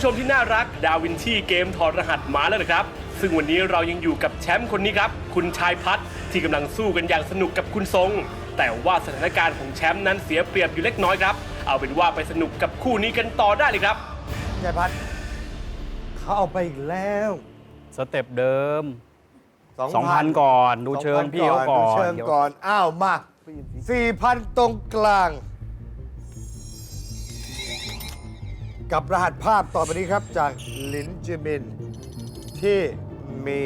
ผู้ชมที่น่ารักดาวินชีเกมถอดรหัสมาแล้วนะครับ ซึ่งวันนี้เรายังอยู่กับแชมป์คนนี้ครับ คุณชายพัฒน์ที่กำลังสู้กันอย่างสนุกกับคุณทรง แต่ว่าสถานการณ์ของแชมป์นั้นเสียเปรียบอยู่เล็กน้อยครับ เอาเป็นว่าไปสนุกกับคู่นี้กันต่อได้เลยครับยายพัดเขาเอาไปอีกแล้ว สเต็ปเดิม2,000 2,000ก่อน ดูเชิงพี่เขาก่อนดูเชิงดี๋ยวก่อน อ้าวมา4,000ตรงกลาง กับรหัสภาพต่อไปนี้ครับ จากลินจิมิน ที่มี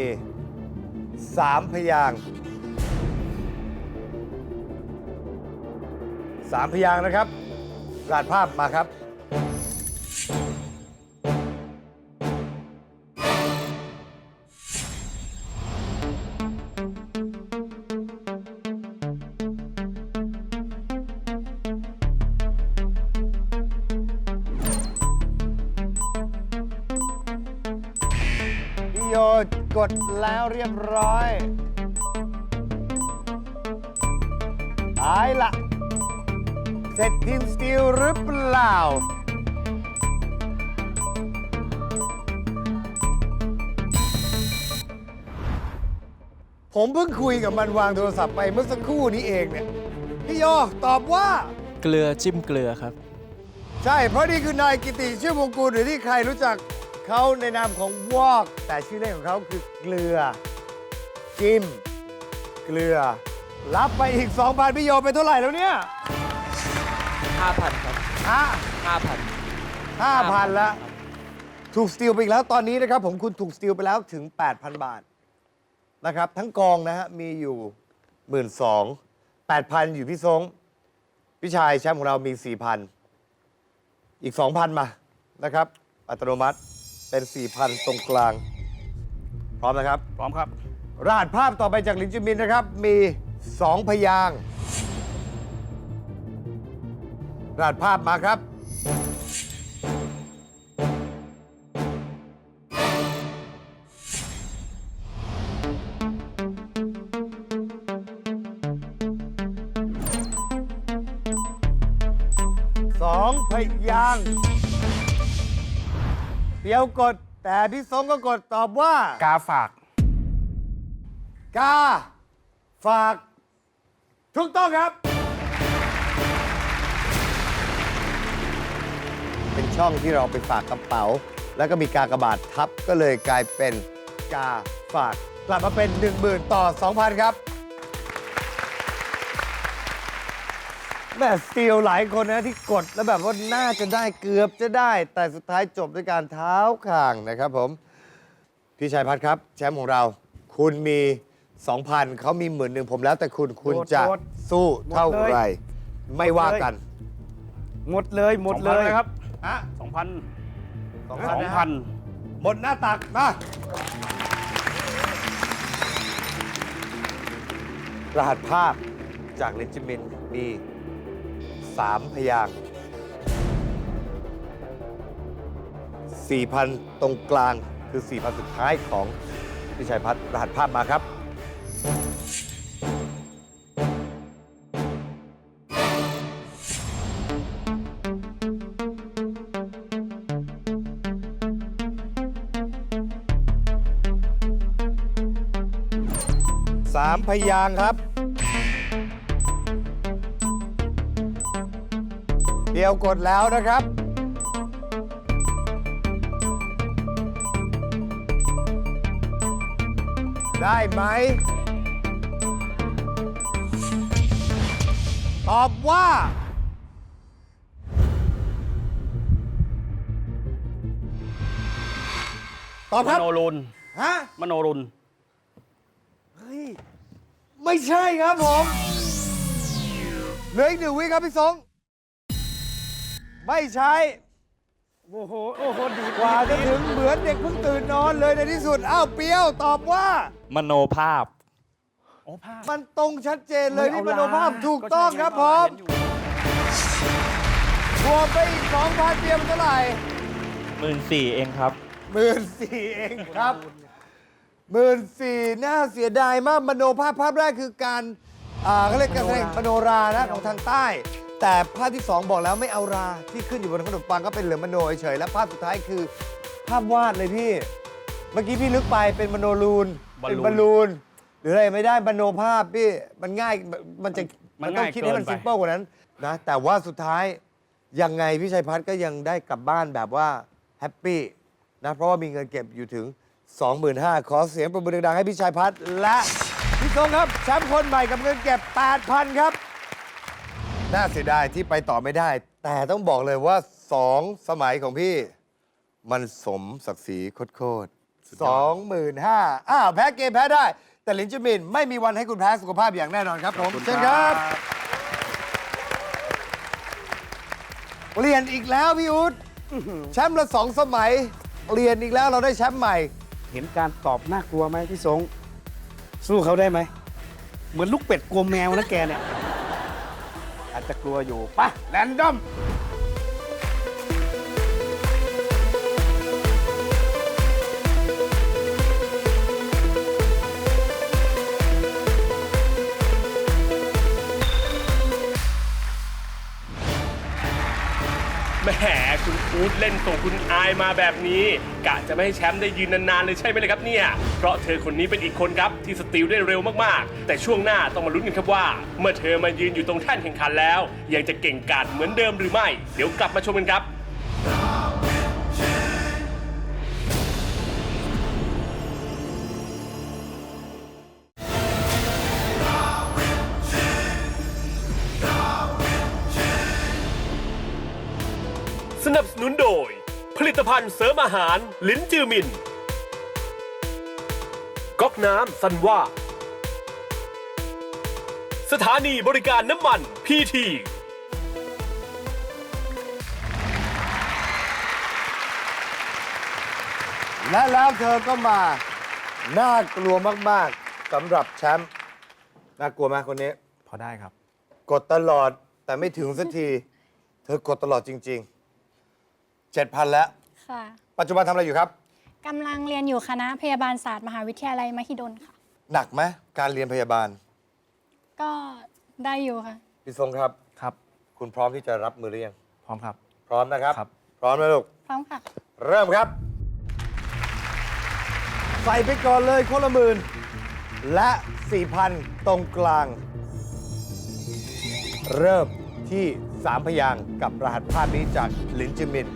สามพยางค์สามพยางค์นะครับรหัสภาพมาครับ กดแล้วเรียบร้อยตายละ เสร็จทีมสตีลหรือเปล่า ผมเพิ่งคุยกับมันวางโทรศัพท์ไปเมื่อสักครู่นี้เองเนี่ย พี่โยตอบว่า เกลือจิ้มเกลือครับ ใช่ เพราะนี่คือนายกิติชื่อวงกูลหรือที่ใครรู้จัก เขาในนามของวอกแต่ชื่อเล่นของเขาคือเกลือ จิ้ม เกลือ รับไปอีก 2,000พี่โยไปเท่าไหร่แล้วเนี่ย5,000ครับฮะ5,000 5,000ละถูกสตีลไปอีกแล้วตอนนี้นะครับ ผมคุณถูกสตีลไปแล้วถึง 8,000 บาทนะครับ ทั้งกองนะฮะมีอยู่1 2 0 0 0 8,000อยู่พี่ทรงพี่ชายแชมป์ของเรามี4,000อีก2,000มานะครับ อัตโนมัติ เป็น 4,000 ตรงกลาง พร้อมนะครับ พร้อมครับ รหัสภาพต่อไปจากลินจิมินนะครับ มี 2 พยางค์รหัสภาพมาครับ เดียวกด แต่พี่สงก็กดตอบว่า กาฝาก กา ฝาก ถูกต้องครับ เป็นช่องที่เราไปฝากกระเป๋า แล้วก็มีกากบาททับก็เลยกลายเป็นกาฝาก กลับมาเป็น 10,000 ต่อ 2,000 ครับ แม่สตีลหลายคนนะที่กดแล้วแบบว่าน่าจะได้เกือบจะได้ แต่สุดท้ายจบด้วยการเท้าข่างนะครับผม พี่ชายพัฒน์ครับ แชมป์ของเรา คุณมี 2,000เขามีหมื่นหนึ่งผมแล้วแต่คุณคุณโหดจะโหดสู้เท่าหมดเลยไหร่ไม่ว่ากันหมดเลยหมดเลยครับฮะ2,000 2,000นะฮะ2,000หมดหน้าตักมารหัสภาพจากเลนจิมินมี 3พยางค์4,000ตรงกลางคือ4,000สุดท้ายของพี่ชัยพัฒน์รหัสภาพมาครับ สามพยางค์ครับ ยวกดแล้วนะครับ ได้ไหม ตอบว่า ตอบมครับ โนรุนฮะ มโนรุนเฮ้ย ไม่ใช่ครับผม เหลืออีกหนึ่งวิครับพี่สง ไม่ใช่โอ้โห โอ้โห ดีดกว่าจะถึงเหมือนเด็กเพิ่งตื่นนอนเลยในที่สุด อ้าวเปรี้ยวตอบว่า มโนภาพ โอ้ภาพมันตรงชัดเจนเลยไม่นี่เอามโนภาพลาถูกต้องครับพร้อมก็ใช่ไงบวกไปอีกสองพันเตรียมเป็นเท่าไหร่หมื่นสี่เองครับ หมื่นสี่เองครับหมื่นสี่น่าเสียดายมากมโนภาพภาพแรกคือการอ่าเขาเรียกการแสดงมโนรานะของทางใต้ แต่ภาพที่ 2 บอกแล้วไม่เอาราที่ขึ้นอยู่บนขนมปังก็เป็นเหลือมโนเฉยๆและภาพสุดท้ายคือ ภาพวาดเลยพี่ เมื่อกี้พี่ลึกไปเป็นมโนรูนบอลลูน เป็นบอลลูน หรืออะไรไม่ได้มโนภาพพี่มันง่ายมันจะมัมันนต้องง่ายคิดให้มันเกินไปซิมเปิลกว่านั้นนะแต่ว่าสุดท้ายยังไงพี่ชัยพัฒน์ก็ยังได้กลับบ้านแบบว่าแฮปปี้นะเพราะว่ามีเงินเก็บอยู่ถึง 25,000ขอเสียงปรบมือดังๆให้พี่ชัยพัฒน์และพี่ทรงครับแชมป์คนใหม่กับเงินเก็บ 8,000 ครับ น่าเสียดายที่ไปต่อไม่ได้ แต่ต้องบอกเลยว่า2สมัยของพี่ มันสมศักดิ์ศรีโคตรๆสองหมื่นห้าอ้าวแพ้เกมแพ้ได้ แต่ลินจิมินไม่มีวันให้คุณแพ้สุขภาพอย่างแน่นอนครับผมเชิญครับ เปลี่ยนอีกแล้วพี่อุ๊ดแชมป์ละสองสมัย เปลี่ยนอีกแล้วเราได้แชมป์ใหม่ เห็นการตอบน่ากลัวไหมพี่สง สู้เขาได้ไหม เหมือนลูกเป็ดกลัวแมวนะแกเนี่ยอา จะกลัวอยู่ปะแรนดอม แหมคุณฟูดเล่นส่งคุณอายมาแบบนี้กะจะไม่ให้แชมป์ได้ยืนนานๆเลยใช่ไหมเลยครับเนี่ย เพราะเธอคนนี้เป็นอีกคนครับที่สติลได้เร็วมากๆ แต่ช่วงหน้าต้องมาลุ้นกันครับว่า เมื่อเธอมายืนอยู่ตรงแท่นแข่งขันแล้ว ยังจะเก่งกาจเหมือนเดิมหรือไม่ เดี๋ยวกลับมาชมกันครับ ผลิตภัณฑ์เสริมอาหาร ลิ้นจือมินก๊อกน้ำสันว่า สถานีบริการน้ำมันพีทีและแล้วเธอก็มา น่ากลัวมาก ๆสำหรับแชมป์น่ากลัวไหมคนนี้ พอได้ครับ กดตลอดแต่ไม่ถึงสักที เธอกดตลอดจริง ๆ 7,000 แล้ว ค่ะปัจจุบันทำอะไรอยู่ครับ กำลังเรียนอยู่คณะพยาบาลศาสตร์มหาวิทยาลัยมหิดลค่ะ หนักไหมการเรียนพยาบาลก็ได้อยู่ค่ะ พี่ทรงครับ ครับ คุณพร้อมที่จะรับมือหรือยังพร้อมครับ พร้อมนะครับ ครับ พร้อมนะลูก พร้อมค่ะ เริ่มครับ ใส่ไปก่อนเลยคนละหมื่นและ 4,000 ตรงกลาง เริ่มที่ 3 พยางค์กับรหัสภาพนี้จากลินจิมิน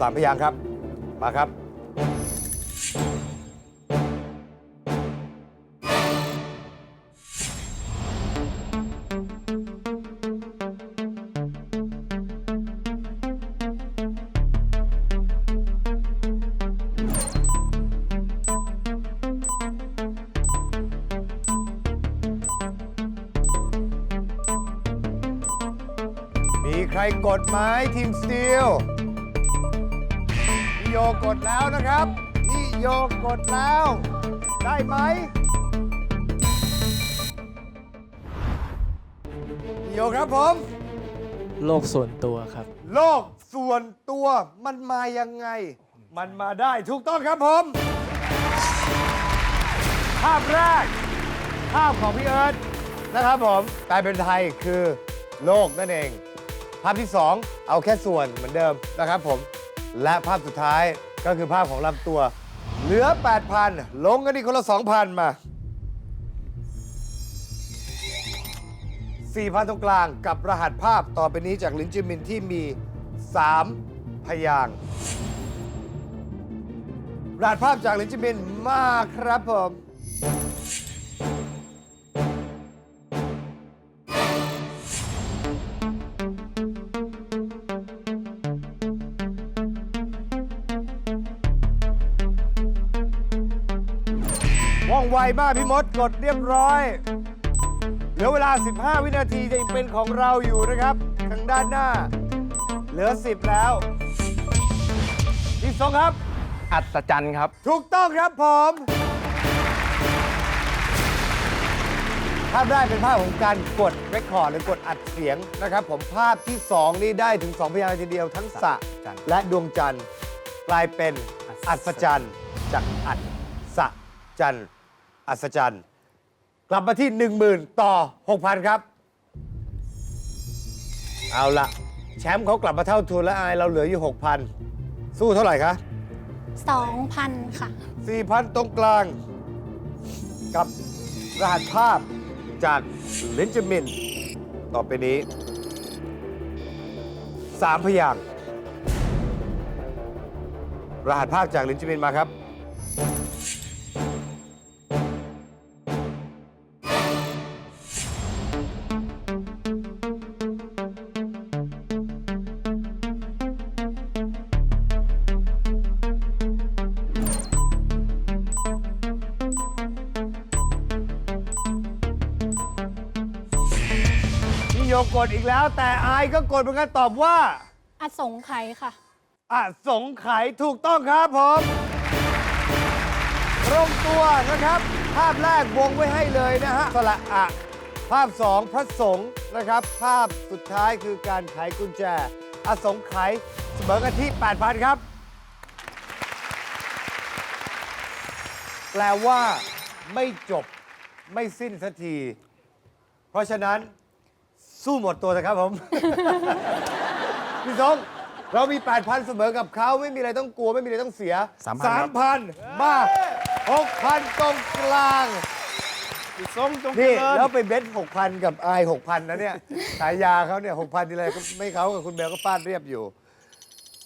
3พยางค์ครับ มาครับ มีใครกดไหมทีมสตีล โยกดแล้วนะครับ พี่โยกดแล้ว ได้ไหมพี่โยครับผม โลกส่วนตัวครับ โลกส่วนตัวมันมายังไง มันมาได้ถูกต้องครับผม ภาพแรก ภาพของพี่เอิร์ธนะครับผมกลายเป็นไทยคือโลกนั่นเอง ภาพที่ 2 เอาแค่ส่วนเหมือนเดิมนะครับผม และภาพสุดท้ายก็คือภาพของลำตัว เหลือ 8,000 ลงกันอีกคนละ 2,000 มา 4,000 ตรงกลางกับรหัสภาพต่อไปนี้จากลินจิมินที่มี 3 พยางค์รหัสภาพจากลินจิมินมาครับผม มากพี่มดกดเรียบร้อย เหลือเวลา 15 วินาทีจะเป็นของเราอยู่นะครับทางด้านหน้า เหลือ 10 แล้วพี่ทรงครับ อัศจรรย์ครับ ถูกต้องครับผมภาพแรกเป็นภาพของการกดเรคคอร์ดหรือกดอัดเสียงนะครับ ผมภาพที่ 2 นี่ได้ถึง 2 พยางค์ทีเดียวทั้งสะจันทร์ และดวงจันทร์กลายเป็นอัศจรรย์จากอัศสะจันทร์ อัศจรรย์ กลับมาที่ 10,000 ต่อ 6,000 ครับ เอาละแชมป์เขากลับมาเท่าทุนแล้วอายเราเหลืออยู่ 6,000 สู้เท่าไหร่คะ 2,000 ค่ะ 4,000 ตรงกลาง กับรหัสภาพจากลินจามิน ต่อไปนี้ 3 พยางค์รหัสภาพจากลินจามินมาครับ ดอีกแล้ว แต่อายก็กดเหมือนกันตอบว่าอสงไขยค่ะ อะสงไขยถูกต้องครับผมตรงตัวนะครับ ภาพแรกวงไว้ให้เลยนะฮะสละอะ ภาพ 2 พระสงฆ์นะครับ ภาพสุดท้ายคือการไขกุญแจ อสงไขยเสมอกันที่ 8,000 ครับ แปลว่าไม่จบไม่สิ้นสักที เพราะฉะนั้น สู้หมดตัวนะครับผม พี่สงเรามี 8,000 เสมอกับเขาไม่มีอะไรต้องกลัวไม่มีอะไรต้องเสีย3,000 3,000มา6,000 ตรงกลาง พี่ทรงจงเจนี่ริญแล้วไปเบ็ด6,000 กับไอ6,000 นะเนี่ยฉายาเขาเนี่ย 6,000ทีไรก็ไม่เขากับคุณเบลก็ฟาดเรียบอยู่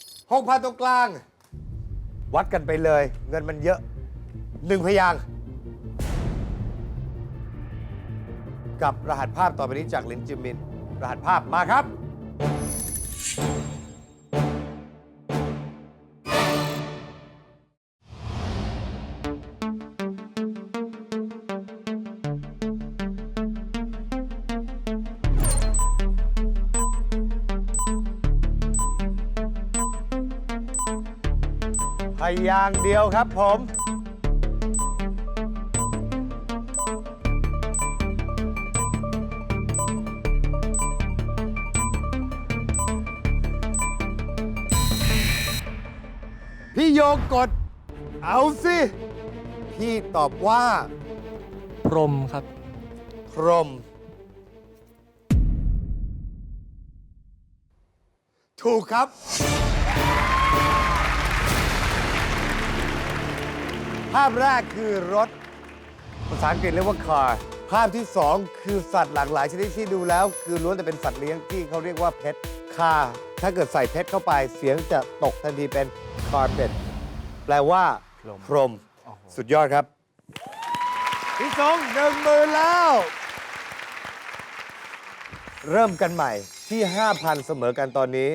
6,000 ตรงกลาง วัดกันไปเลย เงินมันเยอะหนึ่งพยางค์กับรหัสภาพต่อไปนี้จากลินจิมิน รหัสภาพมาครับ พยางค์เดียวครับผม พี่โยกด เอาสิ พี่ตอบว่า พรหมครับ พรหมถูกครับ ภาพแรกคือรถ ภาษาอังกฤษเรียกว่า car ภาพที่สองคือสัตว์หลากหลายชนิดที่ดูแล้ว คือล้วนแต่เป็นสัตว์เลี้ยงที่เขาเรียกว่าเพชรคาถ้าเกิดใส่เพชรเข้าไปเสียงจะตกทันทีเป็น carpet แปลว่าพรหมพรหมสุดยอดครับ พี่สองหนึ่งหมื่นแล้ว เริ่มกันใหม่ที่ 5,000 เสมอกันตอนนี้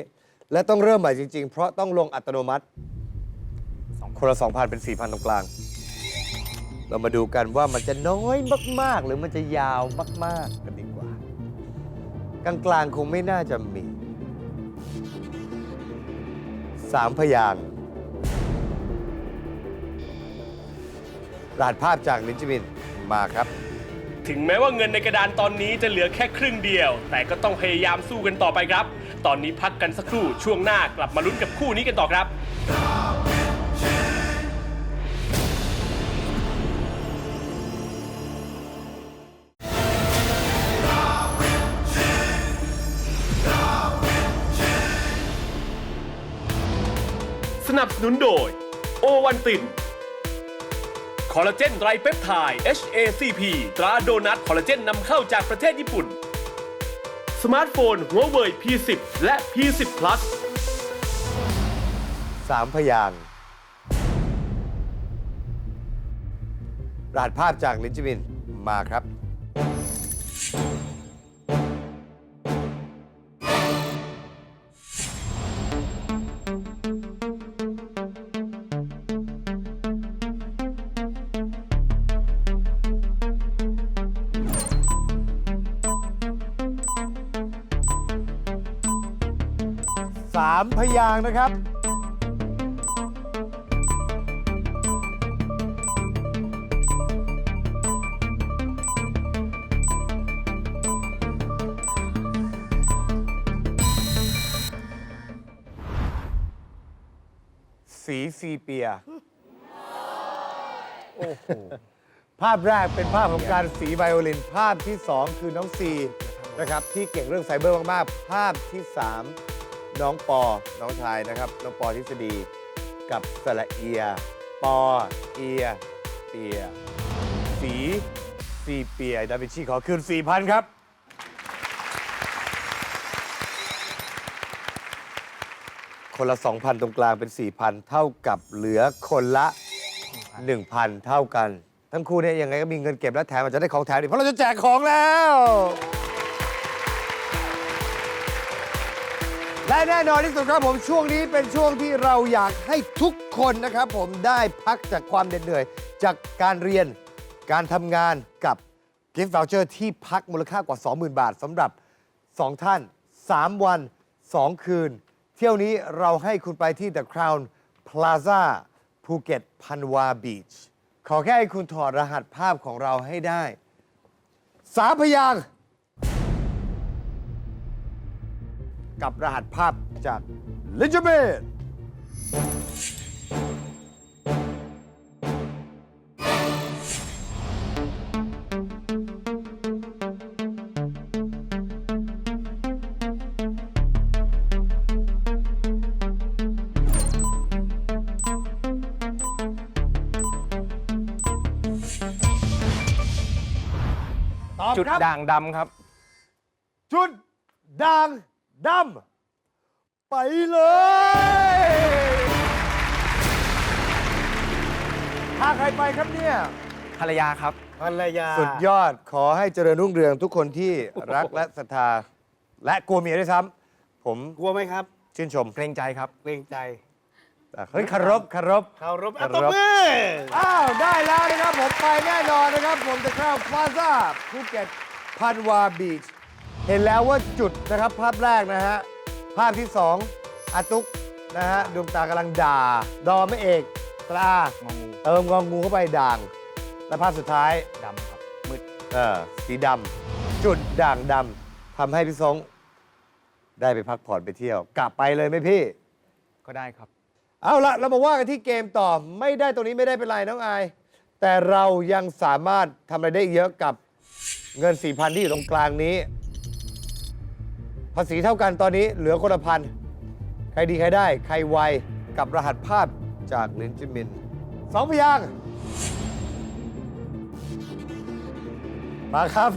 และต้องเริ่มใหม่จริง ๆ เพราะต้องลงอัตโนมัติคนละ 2,000 เป็น 4,000 ตรงกลาง เรามาดูกันว่ามันจะน้อยมาก ๆ หรือมันจะยาวมาก ๆ กันดีกว่า กลางๆคงไม่น่าจะมี3พยางค์ รหัสภาพจากลินจิมินมาครับ ถึงแม้ว่าเงินในกระดานตอนนี้จะเหลือแค่ครึ่งเดียว แต่ก็ต้องพยายามสู้กันต่อไปครับ ตอนนี้พักกันสักครู่ช่วงหน้ากลับมาลุ้นกับคู่นี้กันต่อครับ สนับสนุนโดย โอวันติน คอลลาเจนไรเปปไทด์ HACP ตราโดนัทคอลลาเจนนำเข้าจากประเทศญี่ปุ่น สมาร์ทโฟน หัวเว่ย P10 และ P10 Plus 3พยางค์รหัสภาพจากลินจิมินมาครับามพยางนะครับ สีซีเปีย โอ้โห ภาพแรกเป็นภาพของการสีไวโอลิน ภาพที่สองคือน้องซีนะครับ ที่เก่งเรื่องไซเบอร์มาก ๆ ภาพที่สาม น้องปอ น้องชายนะครับ น้องปอทฤษฎี กับสระเอีย ปอ เอีย เปีย สีซีเปีย ดาวินชีขอคืน 4,000 ครับ คนละ 2,000 ตรงกลางเป็น 4,000 เท่ากับเหลือคนละ 1,000 เท่ากัน ทั้งคู่เนี่ยยังไงก็มีเงินเก็บและแถมอาจจะได้ของแถมอีกเพราะเราจะแจกของแล้ว และแน่นอนที่สุดครับผมช่วงนี้เป็นช่วงที่เราอยากให้ทุกคนนะครับ ผมได้พักจากความเหน็ดเหนื่อย จากการเรียนการทำงานกับกิฟต์ o ว c เชอร์ที่พักมูลค่ากว่า 20,000 บาทสำหรับ 2 ท่าน 3 วัน 2 คืน เที่ยวนี้เราให้คุณไปที่ The Crown Plaza ภูเก็ตพันวาบีชขอแค่ให้คุณถอดรหัสภาพของเราให้ได้ สามพยางค์ กับรหัสภาพจากลิจเบตตอบจุดครับ ด่างดำครับ จุดด่าง ดำไปเลยถ้าใครไปครับเนี่ย ภรรยาครับ ภรรยาสุดยอดขอให้เจริญรุ่งเรืองทุกคนที่รักและศรัทธา และกลัวเมียด้วยซ้ำผมกลัวไหมครับ ชื่นชมเกรงใจครับเกรงใจเฮ้ยคารพคารพ เคารพอะเคารพตบมืออ้าว ได้แล้วนะครับ ผมไปแน่นอนนะครับ ผมจะเข้าพลาซ่าภูเก็ตพันวาบีช เห็นแล้วว่าจุดนะครับภาพแรกนะฮะ ภาพที่สองอาตุกนะฮะดวงตากำลังด่า ดอไม่เอกตรา งองูเติมงองูเข้าไปด่าง และภาพสุดท้าย ดำครับ มืด เออสีดำจุดด่างดำทำให้พี่ทรงได้ไปพักผ่อนไปเที่ยว กลับไปเลยไหมพี่ ก็ได้ครับ เอาละเรามาว่ากันที่เกมต่อ ไม่ได้ตรงนี้ไม่ได้เป็นไรน้องอาย แต่เรายังสามารถทำอะไรได้อีกเยอะกับเงิน 4,000 ที่อยู่ตรงกลางนี้ ภาษีเท่ากันตอนนี้เหลือคนละพัน ใครดีใครได้ ใครไวกับรหัสภาพจากลินจิมินสองพยางค์มาครับ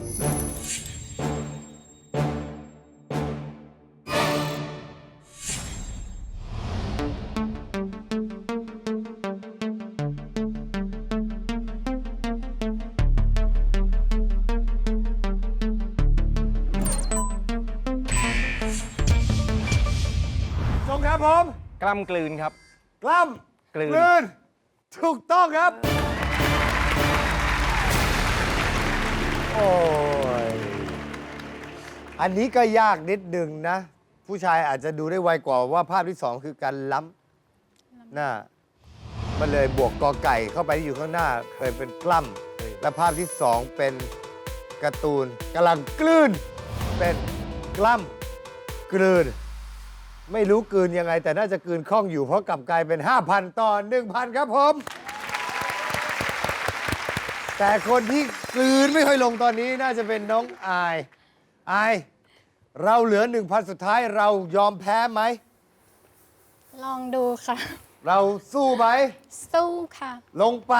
กล้ำกลืนครับ กล้ำกลืน นถูกต้องครับ โอ้ย อันนี้ก็ยากนิดนึงนะ ผู้ชายอาจจะดูได้ไวกว่าว่าภาพที่สองคือการล้ำหน้ามันเลยบวกกอไก่เข้าไปที่อยู่ข้างหน้าเคยเป็นกล้ำและภาพที่สองเป็นการ์ตูนกำลังกลืน เป็นกล้ำกลืน ไม่รู้กลืนยังไง แต่น่าจะกลืนคล่องอยู่เพราะกลับกลายเป็น 5,000 ต่อ 1,000 ครับผม แต่คนที่กลืนไม่ค่อยลงตอนนี้น่าจะเป็นน้องอายอาย เราเหลือ 1,000 สุดท้ายเรายอมแพ้ไหม ลองดูค่ะ เราสู้ไหม สู้ค่ะ ลงไป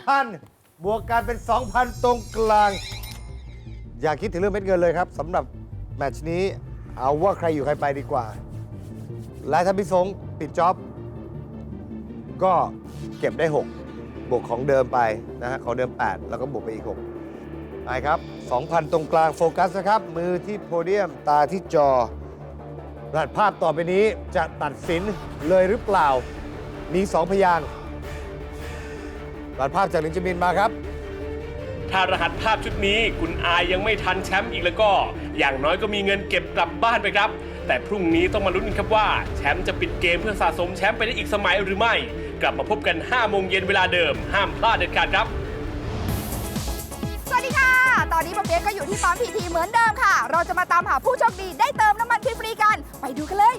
1,000 บวกกันเป็น 2,000 ตรงกลาง อย่าคิดถึงเรื่องเม็ดเงินเลยครับสำหรับแมตช์นี้ เอาว่าใครอยู่ใครไปดีกว่า และถ้าพี่สงปิดจ็อบ ก็เก็บได้ 6 บวกของเดิมไปนะฮะของเดิม 8 แล้วก็บวกไปอีก 6 ไปครับ 2,000 ตรงกลางโฟกัสนะครับ มือที่โพเดียมตาที่จอรหัสภาพต่อไปนี้จะตัดสินเลยหรือเปล่า มี 2 พยางรหัสภาพจากลินจมินมาครับ ถ้ารหัสภาพชุดนี้คุณอายยังไม่ทันแชมป์อีกแล้วก็ อย่างน้อยก็มีเงินเก็บกลับบ้านไปครับ แต่พรุ่งนี้ต้องมาลุ้นครับว่า แชมป์จะปิดเกมเพื่อสะสมแชมป์ไปได้อีกสมัยหรือไม่ กลับมาพบกัน 5 โมงเย็นเวลาเดิม ห้ามพลาดเด็ดขาดครับ สวัสดีค่ะ ตอนนี้ปอเปียกก็อยู่ที่ปั๊มพีทีเหมือนเดิมค่ะ เราจะมาตามหาผู้โชคดีได้เติมน้ำมันฟรีกัน ไปดูกันเลย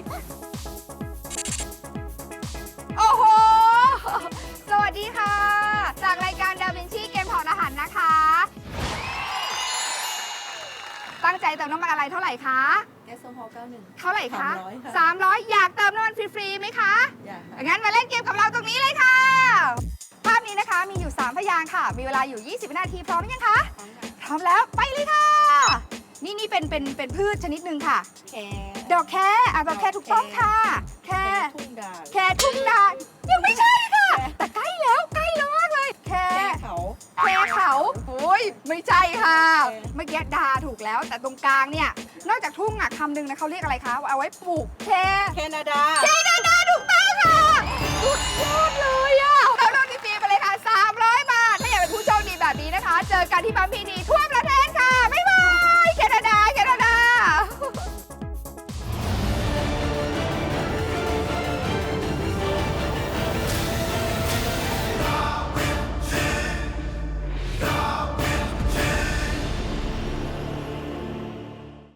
โอ้โห สวัสดีค่ะ จากรายการดาวินชีเกมถอดรหัสนะคะ ตั้งใจเติมน้ำมันอะไรเท่าไหร่คะ โซฮอล์91 เท่าไหร่คะ300ค่ะ300 อยากเติมน้ำมันฟรีๆไหมคะ อยากค่ะงั้นมาเล่นเกมกับเราตรงนี้เลยค่ะ ภาพนี้นะคะมีอยู่ 3 พยางค์ค่ะ มีเวลาอยู่ 20 วินาทีพร้อมหรือยังคะ พร้อมแล้วไปเลยค่ะ นี่นี่เป็นเป็นเป็นพืชชนิดหนึ่งค่ะ แคดอกแค่อะดอกแค่ถูกต้องค่ะ แค่แคทุ่งดาวแค่ทุ่งนายังไม่ใช่ค่ะ แต่ใกล้แล้วใกล้แล้วมากเลย แค่แค่เขา แค่เขาโอ้ยไม่ใช่ค่ะ แค่เมื่อกี้ดาถูกแล้ว แต่ตรงกลางเนี่ย นอกจากทุ่งอะคำหนึ่งนะเขาเรียกอะไรคะ เอาไว้ปลูกแค่แคนาดาแคนาดาถูกต้องค่ะสุดยอดเลยอะเราโดนฟรีๆไปเลยค่ะ300บาทถ้าอยากเป็นผู้โชคดีแบบนี้นะคะ เจอกันที่ปั๊มพีดีทั่วประ